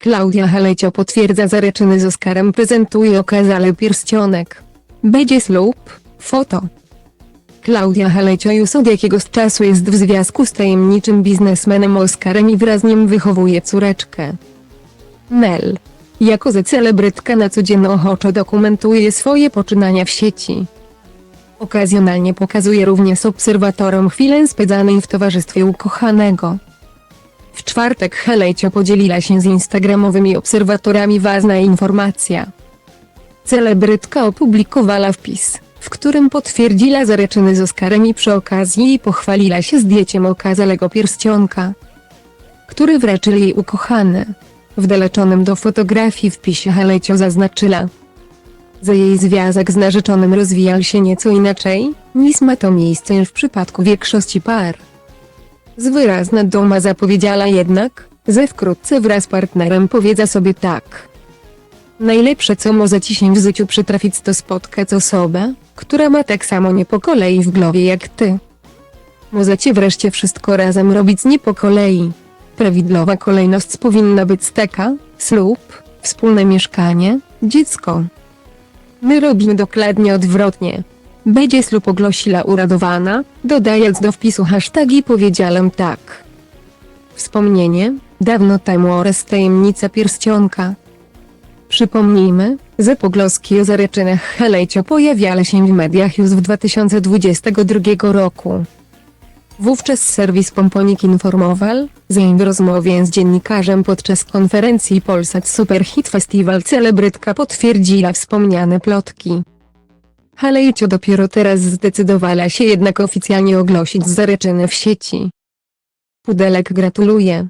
Klaudia Halecio potwierdza zareczyny z Oskarem prezentuje okazale pierścionek. Będzie ślub, foto. Klaudia Halecio już od jakiegoś czasu jest w związku z tajemniczym biznesmenem Oskarem i wraz z nim wychowuje córeczkę. Nel. Jako ze celebrytka na co dzień ochoczo dokumentuje swoje poczynania w sieci. Okazjonalnie pokazuje również obserwatorom chwilę spędzanej w towarzystwie ukochanego. W czwartek Helejcio podzieliła się z instagramowymi obserwatorami ważna informacja. Celebrytka opublikowała wpis, w którym potwierdziła zareczyny z Oskarem i przy okazji pochwaliła się zdjęciem okazalego pierścionka, który wręczył jej ukochany. W doleczonym do fotografii wpisie Helejcio zaznaczyła, że jej związek z narzeczonym rozwijał się nieco inaczej, niż ma to miejsce w przypadku większości par. Z wyrazna duma zapowiedziała jednak, że wkrótce wraz z partnerem powiedza sobie tak. Najlepsze co może ci się w życiu przytrafić to spotkać osobę, która ma tak samo nie po kolei w głowie jak ty. Możecie wreszcie wszystko razem robić nie po kolei. Prawidłowa kolejność powinna być taka, ślub, wspólne mieszkanie, dziecko. My robimy dokładnie odwrotnie. Będzie ślub ogłosiła uradowana, dodając do wpisu hashtagi powiedziałem tak. Wspomnienie, dawno temu oraz tajemnica pierścionka. Przypomnijmy, że pogłoski o zareczynach Helejcio pojawiały się w mediach już w 2022 roku. Wówczas serwis Pomponik informował, że w rozmowie z dziennikarzem podczas konferencji Polsat Superhit Festival celebrytka potwierdziła wspomniane plotki. Halejcio dopiero teraz zdecydowała się jednak oficjalnie ogłosić zareczyny w sieci. Pudelek gratuluje.